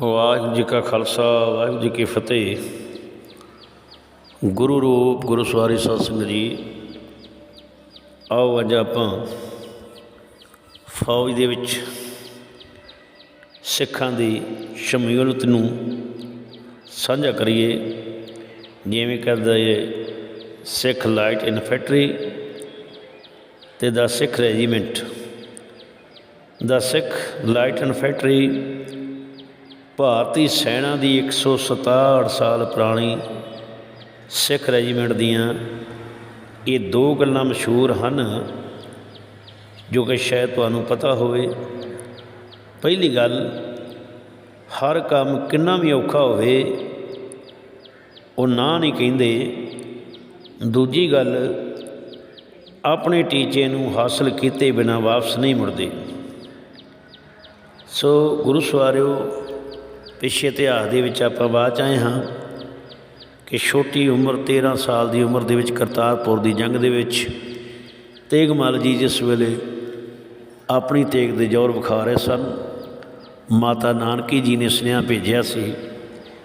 ਵਾਹਿਗੁਰੂ ਜੀ ਕਾ ਖਾਲਸਾ, ਵਾਹਿਗੁਰੂ ਜੀ ਕੀ ਫਤਿਹ। ਗੁਰੂ ਰੂਪ, ਗੁਰੂ ਸਵਾਰੀ ਸਤਿ ਜੀ। ਆਓ ਅੱਜ ਆਪਾਂ ਫੌਜ ਦੇ ਵਿੱਚ ਸਿੱਖਾਂ ਦੀ ਸ਼ਮੂਲੀਅਤ ਨੂੰ ਸਾਂਝਾ ਕਰੀਏ। ਜਿਵੇਂ ਕਰਦਾ ਇਹ ਸਿੱਖ ਲਾਈਟ ਇਨਫੈਂਟਰੀ ਤੇ ਦਾ ਸਿੱਖ ਰੈਜੀਮੈਂਟ। ਦਾ ਸਿੱਖ ਲਾਈਟ ਇਨਫੈਂਟਰੀ ਭਾਰਤੀ ਸੈਨਾ ਦੀ 167 ਸਾਲ ਪੁਰਾਣੀ ਸਿੱਖ ਰੈਜੀਮੈਂਟ ਦੀਆਂ ਇਹ ਦੋ ਗੱਲਾਂ ਮਸ਼ਹੂਰ ਹਨ, ਜੋ ਕਿ ਸ਼ਾਇਦ ਤੁਹਾਨੂੰ ਪਤਾ ਹੋਵੇ। ਪਹਿਲੀ ਗੱਲ, ਹਰ ਕੰਮ ਕਿੰਨਾ ਵੀ ਔਖਾ ਹੋਵੇ, ਉਹ ਨਾ ਨਹੀਂ ਕਹਿੰਦੇ। ਦੂਜੀ ਗੱਲ, ਆਪਣੇ ਟੀਚੇ ਨੂੰ ਹਾਸਲ ਕੀਤੇ ਬਿਨਾ ਵਾਪਸ ਨਹੀਂ ਮੁੜਦੇ। ਸੋ ਗੁਰੂ ਸਵਾਰਿਓ ਪਿਛੇ ਇਤਿਹਾਸ ਦੇ ਵਿੱਚ ਆਪਾਂ ਬਾਅਦ 'ਚ ਆਏ ਹਾਂ ਕਿ ਛੋਟੀ ਉਮਰ 13 ਸਾਲ ਦੀ ਉਮਰ ਦੇ ਵਿੱਚ ਕਰਤਾਰਪੁਰ ਦੀ ਜੰਗ ਦੇ ਵਿੱਚ ਤੇਗਮਲ ਜੀ ਜਿਸ ਵੇਲੇ ਆਪਣੀ ਤੇਗ ਦੇ ਜ਼ੋਰ ਵਿਖਾ ਰਹੇ ਸਨ, ਮਾਤਾ ਨਾਨਕੀ ਜੀ ਨੇ ਸੁਨੇਹਾ ਭੇਜਿਆ ਸੀ,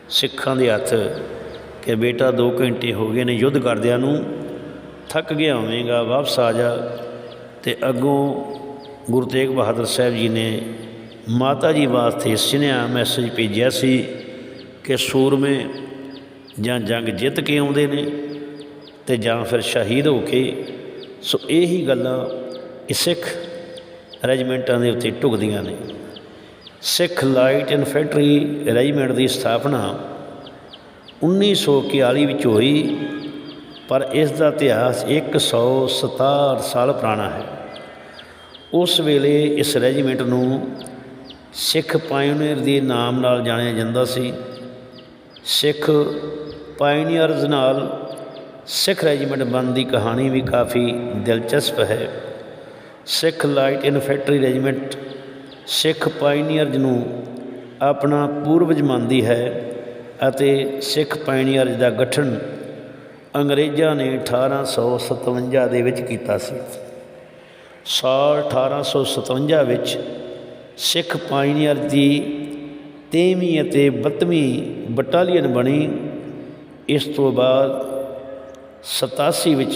ਸਿੱਖਾਂ ਦੇ ਹੱਥ ਕਿ ਬੇਟਾ 2 ਘੰਟੇ ਹੋ ਗਏ ਨੇ ਯੁੱਧ ਕਰਦਿਆਂ ਨੂੰ, ਥੱਕ ਗਿਆ ਹੋਵੇਂਗਾ, ਵਾਪਸ ਆ ਜਾ। ਤੇ ਅੱਗੋਂ ਗੁਰੂ ਤੇਗ ਬਹਾਦਰ ਸਾਹਿਬ ਜੀ ਨੇ ਮਾਤਾ ਜੀ ਵਾਸਤੇ ਸੁਨੇਹਾ ਮੈਸੇਜ ਭੇਜਿਆ ਸੀ ਕਿ ਸੂਰਮੇ ਜਾਂ ਜੰਗ ਜਿੱਤ ਕੇ ਆਉਂਦੇ ਨੇ ਤੇ ਜਾਂ ਫਿਰ ਸ਼ਹੀਦ ਹੋ ਕੇ। ਸੋ ਇਹੀ ਗੱਲਾਂ ਇਹ ਸਿੱਖ ਰੈਜੀਮੈਂਟਾਂ ਦੇ ਉੱਤੇ ਢੁਕਦੀਆਂ ਨੇ। ਸਿੱਖ ਲਾਈਟ ਇਨਫੈਂਟਰੀ ਰੈਜੀਮੈਂਟ ਦੀ ਸਥਾਪਨਾ 1941 ਵਿੱਚ ਹੋਈ, ਪਰ ਇਸ ਦਾ ਇਤਿਹਾਸ 167 ਸਾਲ ਪੁਰਾਣਾ ਹੈ। ਉਸ ਵੇਲੇ ਇਸ ਰੈਜੀਮੈਂਟ ਨੂੰ ਸਿੱਖ ਪਾਇਨੀਅਰ ਦੇ ਨਾਮ ਨਾਲ ਜਾਣਿਆ ਜਾਂਦਾ ਸੀ। ਸਿੱਖ ਪਾਇਨੀਅਰਜ਼ ਨਾਲ ਸਿੱਖ ਰੈਜੀਮੈਂਟ ਬਣਨ ਦੀ ਕਹਾਣੀ ਵੀ ਕਾਫੀ ਦਿਲਚਸਪ ਹੈ। Sikh light infantry regiment Sikh pioneers ਨੂੰ ਆਪਣਾ ਪੂਰਵਜ ਮੰਨਦੀ ਹੈ ਅਤੇ ਸਿੱਖ ਪਾਇਓਨੀਅਰਸ ਦਾ ਗਠਨ ਅੰਗਰੇਜ਼ਾਂ ਨੇ 1857 ਦੇ ਵਿੱਚ ਕੀਤਾ ਸੀ। ਸਾਲ 1857 ਵਿੱਚ ਸਿੱਖ ਪਾਇਨੀਅਰ ਦੀ ਤੇਵੀਂ ਅਤੇ 32ਵੀਂ ਬਟਾਲੀਅਨ ਬਣੀ। ਇਸ ਤੋਂ ਬਾਅਦ 87 ਵਿੱਚ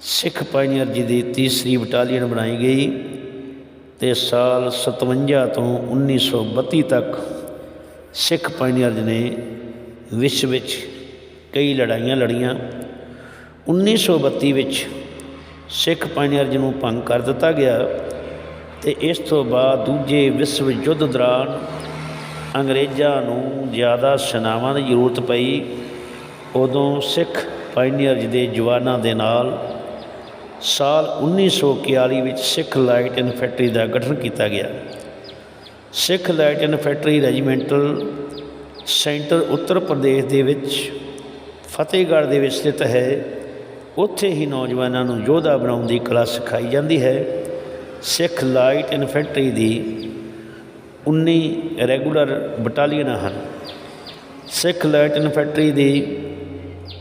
ਸਿੱਖ ਪਾਇਨੀਅਰ ਜੀ ਦੀ ਤੀਸਰੀ ਬਟਾਲੀਅਨ ਬਣਾਈ ਗਈ ਤੇ ਸਾਲ 57 ਤੋਂ 1932 ਤੱਕ ਸਿੱਖ ਪਾਇਨੀਅਰ ਨੇ ਵਿਸ਼ਵ ਵਿੱਚ ਕਈ ਲੜਾਈਆਂ ਲੜੀਆਂ। 1932 ਵਿੱਚ ਸਿੱਖ ਪਾਇਨੀਅਰ ਨੂੰ ਭੰਗ ਕਰ ਦਿੱਤਾ ਗਿਆ। ਤੇ ਇਸ ਤੋਂ ਬਾਅਦ ਦੂਜੇ ਵਿਸ਼ਵ ਯੁੱਧ ਦੌਰਾਨ ਅੰਗਰੇਜ਼ਾਂ ਨੂੰ ਜ਼ਿਆਦਾ ਸੈਨਾਵਾਂ ਦੀ ਜ਼ਰੂਰਤ ਪਈ। ਉਦੋਂ ਸਿੱਖ ਪਾਇਨੀਅਰਜ਼ ਦੇ ਜਵਾਨਾਂ ਦੇ ਨਾਲ ਸਾਲ 1941 ਵਿੱਚ ਸਿੱਖ ਲਾਈਟ ਇਨਫੈਂਟਰੀ ਦਾ ਗਠਨ ਕੀਤਾ ਗਿਆ। Sikh light infantry regimental centre Uttar Pradesh ਦੇ ਵਿੱਚ ਫਤਿਹਗੜ੍ਹ ਦੇ ਵਿੱਚ ਸਥਿਤ ਹੈ। ਉੱਥੇ ਹੀ ਨੌਜਵਾਨਾਂ ਨੂੰ ਯੋਧਾ ਬਣਾਉਣ ਦੀ ਕਲਾ ਸਿਖਾਈ ਜਾਂਦੀ ਹੈ। ਸਿੱਖ ਲਾਈਟ ਇਨਫੈਂਟਰੀ ਦੀ 19 ਰੈਗੂਲਰ ਬਟਾਲੀਅਨਾਂ ਹਨ। ਸਿੱਖ ਲਾਈਟ ਇਨਫੈਂਟਰੀ ਦੀ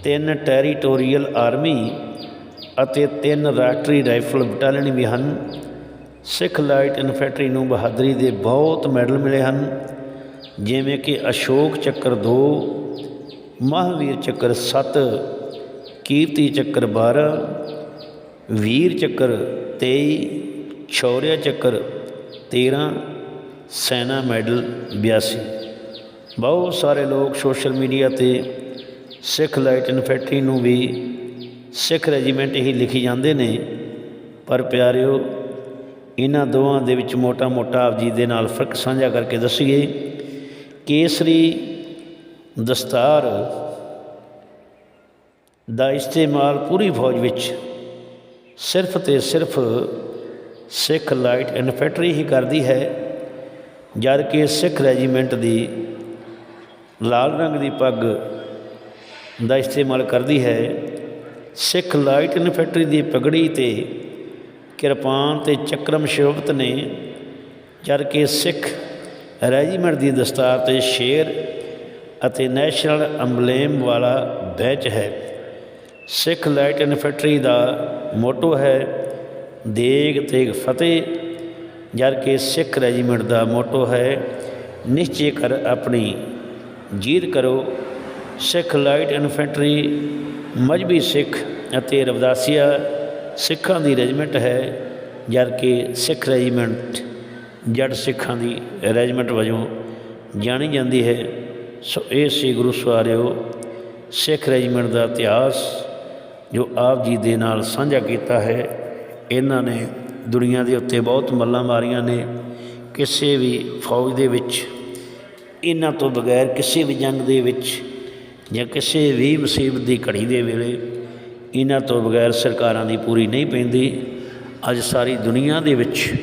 ਤਿੰਨ ਟੈਰੀਟੋਰੀਅਲ ਆਰਮੀ ਅਤੇ ਤਿੰਨ ਰਾਸ਼ਟਰੀ ਰਾਈਫਲ ਬਟਾਲੀਅਨ ਵੀ ਹਨ। ਸਿੱਖ ਲਾਈਟ ਇਨਫੈਂਟਰੀ ਨੂੰ ਬਹਾਦਰੀ ਦੇ ਬਹੁਤ ਮੈਡਲ ਮਿਲੇ ਹਨ, ਜਿਵੇਂ ਕਿ ਅਸ਼ੋਕ ਚੱਕਰ 2 ਮਹਾਵੀਰ ਚੱਕਰ 7 ਕੀਰਤੀ ਚੱਕਰ 12 ਵੀਰ ਚੱਕਰ 23 ਸ਼ੌਰਿਆ ਚੱਕਰ 13 ਸੈਨਾ ਮੈਡਲ 82 ਬਹੁਤ ਸਾਰੇ ਲੋਕ ਸੋਸ਼ਲ ਮੀਡੀਆ ਤੇ ਸਿੱਖ ਲਾਈਟ ਇਨਫੈਂਟਰੀ ਨੂੰ ਵੀ ਸਿੱਖ ਰੈਜੀਮੈਂਟ ਹੀ ਲਿਖੀ ਜਾਂਦੇ ਨੇ। ਪਰ ਪਿਆਰਿਓ, ਇਹਨਾਂ ਦੋਵਾਂ ਦੇ ਵਿੱਚ ਮੋਟਾ-ਮੋਟਾ ਆਪ ਜੀ ਦੇ ਨਾਲ ਫ਼ਰਕ ਸਾਂਝਾ ਕਰਕੇ ਦੱਸੀਏ ਕੇਸਰੀ ਦਸਤਾਰ ਦਾ ਇਸਤੇਮਾਲ ਪੂਰੀ ਫੌਜ ਵਿੱਚ ਸਿਰਫ ਤੇ ਸਿਰਫ ਸਿੱਖ ਲਾਈਟ ਇਨਫੈਂਟਰੀ ਹੀ ਕਰਦੀ ਹੈ, ਜਦ ਕਿ ਸਿੱਖ ਰੈਜੀਮੈਂਟ ਦੀ ਲਾਲ ਰੰਗ ਦੀ ਪੱਗ ਦਾ ਇਸਤੇਮਾਲ ਕਰਦੀ ਹੈ, ਸਿੱਖ ਲਾਈਟ ਇਨਫੈਂਟਰੀ ਦੀ ਪਗੜੀ ਤੇ ਕਿਰਪਾਨ ਤੇ ਚੱਕਰਮ ਸ਼ੋਭਤ ਨੇ, ਜਦ ਕਿ ਸਿੱਖ ਰੈਜੀਮੈਂਟ ਦੀ ਦਸਤਾਰ ਤੇ ਸ਼ੇਰ ਅਤੇ ਨੈਸ਼ਨਲ ਅੰਬਲੇਮ ਵਾਲਾ ਬੈਚ ਹੈ। ਸਿੱਖ ਲਾਈਟ ਇਨਫੈਂਟਰੀ ਦਾ ਮੋਟੋ ਹੈ ਦੇਗ ਤੇਗ ਫਤਿਹ। ਜਦ ਕਿ ਸਿੱਖ ਰੈਜੀਮੈਂਟ ਦਾ ਮੋਟੋ ਹੈ, ਨਿਸ਼ਚੈ ਕਰ ਆਪਣੀ ਜੀਤ ਕਰੋ। ਸਿੱਖ ਲਾਈਟ ਇਨਫੈਂਟਰੀ, ਮਜਬੀ ਸਿੱਖ ਅਤੇ ਰਵਦਾਸੀਆ ਸਿੱਖਾਂ ਦੀ ਰੈਜੀਮੈਂਟ ਹੈ, ਜਦ ਕਿ ਸਿੱਖ ਰੈਜੀਮੈਂਟ ਜੜ ਸਿੱਖਾਂ ਦੀ ਰੈਜੀਮੈਂਟ ਵਜੋਂ ਜਾਣੀ ਜਾਂਦੀ ਹੈ। ਸੋ ਇਹ ਸੀ ਗੁਰੂ ਸਵਾਰਿਓ, ਸਿੱਖ ਰੈਜੀਮੈਂਟ ਦਾ ਇਤਿਹਾਸ ਜੋ ਆਪ ਜੀ ਦੇ ਨਾਲ ਸਾਂਝਾ ਕੀਤਾ ਹੈ ਇਹਨਾਂ ਨੇ ਦੁਨੀਆ ਦੇ ਉੱਤੇ ਬਹੁਤ ਮੱਲਾਂ ਮਾਰੀਆਂ ਨੇ। ਕਿਸੇ ਵੀ ਫੌਜ ਦੇ ਵਿੱਚ, ਇਹਨਾਂ ਤੋਂ ਬਗੈਰ ਕਿਸੇ ਵੀ ਜੰਗ ਦੇ ਵਿੱਚ ਜਾਂ ਕਿਸੇ ਵੀ ਮੁਸੀਬਤ ਦੀ ਘੜੀ ਦੇ ਵੇਲੇ ਇਹਨਾਂ ਤੋਂ ਬਗੈਰ ਸਰਕਾਰਾਂ ਦੀ ਪੂਰੀ ਨਹੀਂ ਪੈਂਦੀ। ਅੱਜ ਸਾਰੀ ਦੁਨੀਆ ਦੇ ਵਿੱਚ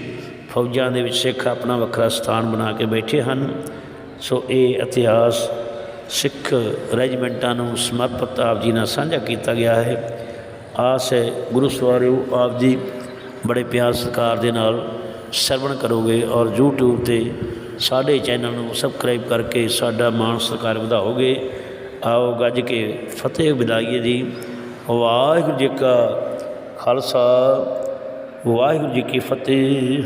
ਫੌਜਾਂ ਦੇ ਵਿੱਚ ਸਿੱਖ ਆਪਣਾ ਵੱਖਰਾ ਸਥਾਨ ਬਣਾ ਕੇ ਬੈਠੇ ਹਨ। ਸੋ ਇਹ ਇਤਿਹਾਸ ਸਿੱਖ ਰੈਜੀਮੈਂਟਾਂ ਨੂੰ ਸਮਰਪਿਤ ਆਪ ਜੀ ਨਾਲ ਸਾਂਝਾ ਕੀਤਾ ਗਿਆ ਹੈ। ਆਸ ਹੈ, ਗੁਰੂ ਸਵਾਰਿਓ, ਆਪ ਜੀ ਬੜੇ ਪਿਆਰ ਸਤਿਕਾਰ ਦੇ ਨਾਲ ਸਰਵਣ ਕਰੋਗੇ ਔਰ YouTube ਤੇ ਸਾਡੇ ਚੈਨਲ ਨੂੰ ਸਬਸਕ੍ਰਾਈਬ ਕਰਕੇ ਸਾਡਾ ਮਾਣ ਸਤਿਕਾਰ ਵਧਾਓਗੇ। ਆਓ ਗੱਜ ਕੇ ਫਤਿਹ ਬਿਲਾਈਏ ਜੀ। ਵਾਹਿਗੁਰੂ ਜੀ ਕਾ ਖਾਲਸਾ, ਵਾਹਿਗੁਰੂ ਜੀ ਕੀ ਫਤਿਹ।